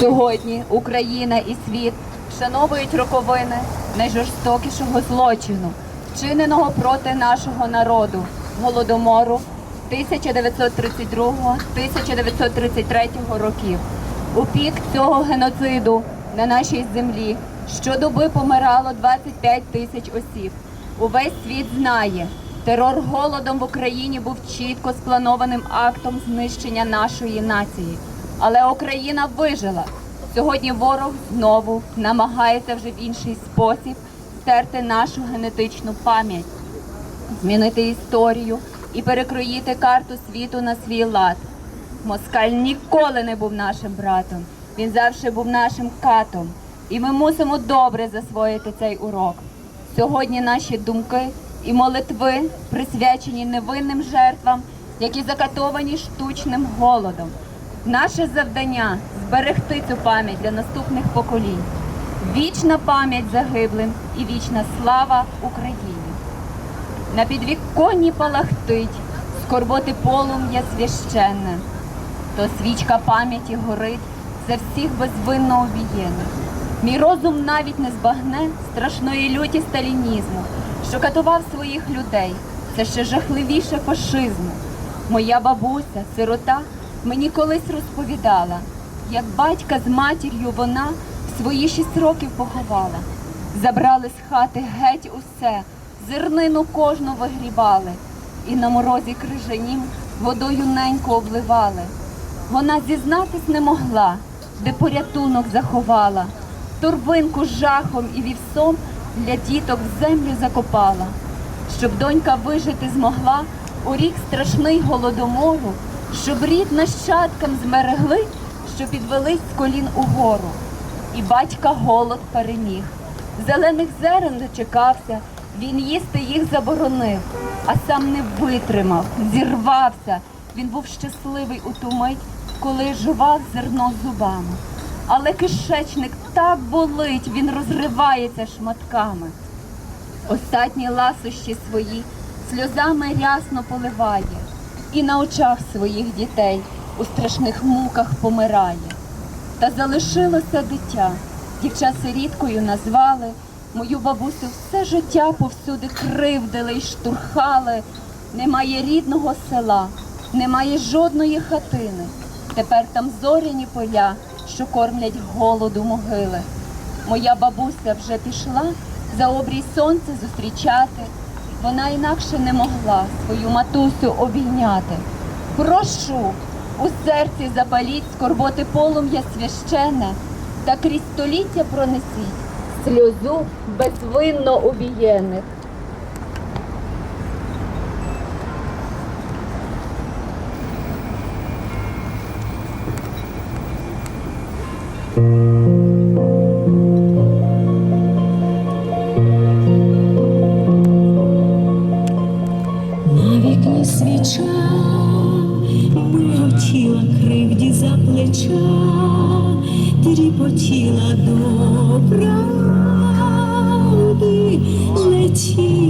Сьогодні Україна і світ вшановують роковини найжорстокішого злочину, вчиненого проти нашого народу голодомору 1932-1933 років. У пік цього геноциду на нашій землі щодоби помирало 25 тисяч осіб. Увесь світ знає, терор голодом в Україні був чітко спланованим актом знищення нашої нації. Але Україна вижила. Сьогодні ворог знову намагається вже в інший спосіб стерти нашу генетичну пам'ять, змінити історію і перекроїти карту світу на свій лад. Москаль ніколи не був нашим братом, він завжди був нашим катом. І ми мусимо добре засвоїти цей урок. Сьогодні наші думки і молитви присвячені невинним жертвам, які закатовані штучним голодом. Наше завдання зберегти цю пам'ять для наступних поколінь. Вічна пам'ять загиблим і вічна слава Україні. На підвіконні палахтить, скорботи полум'я священне, то свічка пам'яті горить за всіх безвинно обієнних. Мій розум навіть не збагне страшної люті сталінізму, що катував своїх людей. Це ще жахливіше фашизму. Моя бабуся, сирота, мені колись розповідала, як батька з матір'ю вона в свої шість років поховала. Забрали з хати геть усе, зернину кожну вигрібали, і на морозі крижанім водою неньку обливали. Вона зізнатись не могла, де порятунок заховала, торбинку з жахом і вівсом для діток в землю закопала, щоб донька вижити змогла у рік страшний голодомору, щоб рід нащадкам змерегли, що підвелись з колін угору. І батька голод переміг. Зелених зерен дочекався, він їсти їх заборонив, а сам не витримав, зірвався. Він був щасливий у ту мить, коли жував зерно зубами. Але кишечник так болить, він розривається шматками. Останні ласощі свої сльозами рясно поливає, і на очах своїх дітей у страшних муках помирає. Та залишилося дитя, дівча сиріткою назвали, мою бабусю все життя повсюди кривдили й штурхали. Немає рідного села, немає жодної хатини. Тепер там зоряні поля, що кормлять голоду могили. Моя бабуся вже пішла за обрій сонця зустрічати. Вона інакше не могла свою матусю обійняти. Прошу, у серці запаліть скорботи полум'я священне, та крізь століття пронесіть сльозу безвинно убієнних. На 情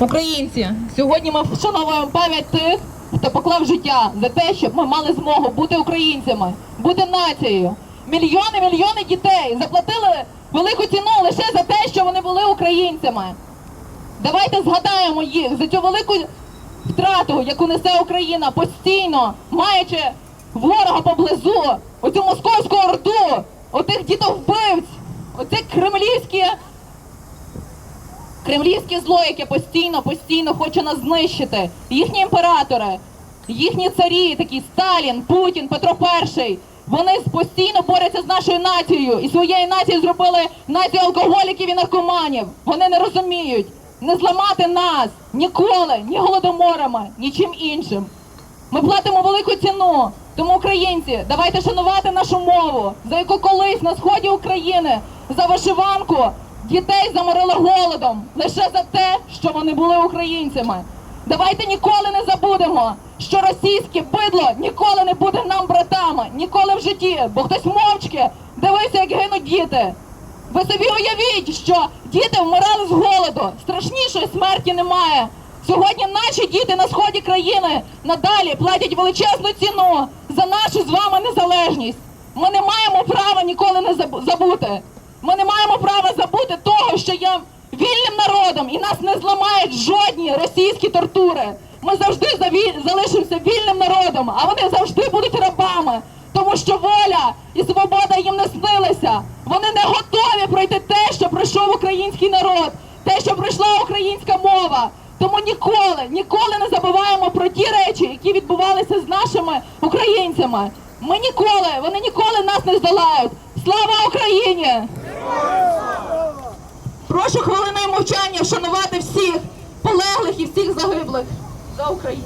Українці, сьогодні ми вшановуємо пам'ять тих, хто поклав життя за те, щоб ми мали змогу бути українцями, бути нацією. Мільйони, мільйони дітей заплатили велику ціну лише за те, що вони були українцями. Давайте згадаємо їх за цю велику втрату, яку несе Україна постійно, маючи ворога поблизу, оцю московську орду, отих дітовбивць, оце кремлівське Кремлівське зло, яке постійно, постійно хоче нас знищити. Їхні імператори, їхні царі, такі Сталін, Путін, Петро І, вони постійно борються з нашою нацією і своєю нацією зробили націю алкоголіків і наркоманів. Вони не розуміють, не зламати нас ніколи, ні голодоморами, нічим іншим. Ми платимо велику ціну. Тому, українці, давайте шанувати нашу мову, за яку колись на сході України за вишиванку дітей заморили голодом лише за те, що вони були українцями. Давайте ніколи не забудемо, що російське бидло ніколи не буде нам братами, ніколи в житті, бо хтось мовчки дивився, як гинуть діти. Ви собі уявіть, що діти вмирали з голоду. Страшнішої смерті немає. Сьогодні наші діти на сході країни надалі платять величезну ціну за нашу з вами незалежність. Ми не маємо права ніколи не забути. Ми не маємо права забути того, що є вільним народом і нас не зламають жодні російські тортури. Ми завжди заві- залишимося вільним народом, а вони завжди будуть рабами. Тому що воля і свобода їм не снилися. Вони не готові пройти те, що пройшов український народ, те, що пройшла українська мова. Тому ніколи, ніколи не забуваємо про ті речі, які відбувалися з нашими українцями. Ми ніколи, вони ніколи нас не здолають. Слава Україні! Прошу хвилиною мовчання вшанувати всіх полеглих і всіх загиблих за Україну.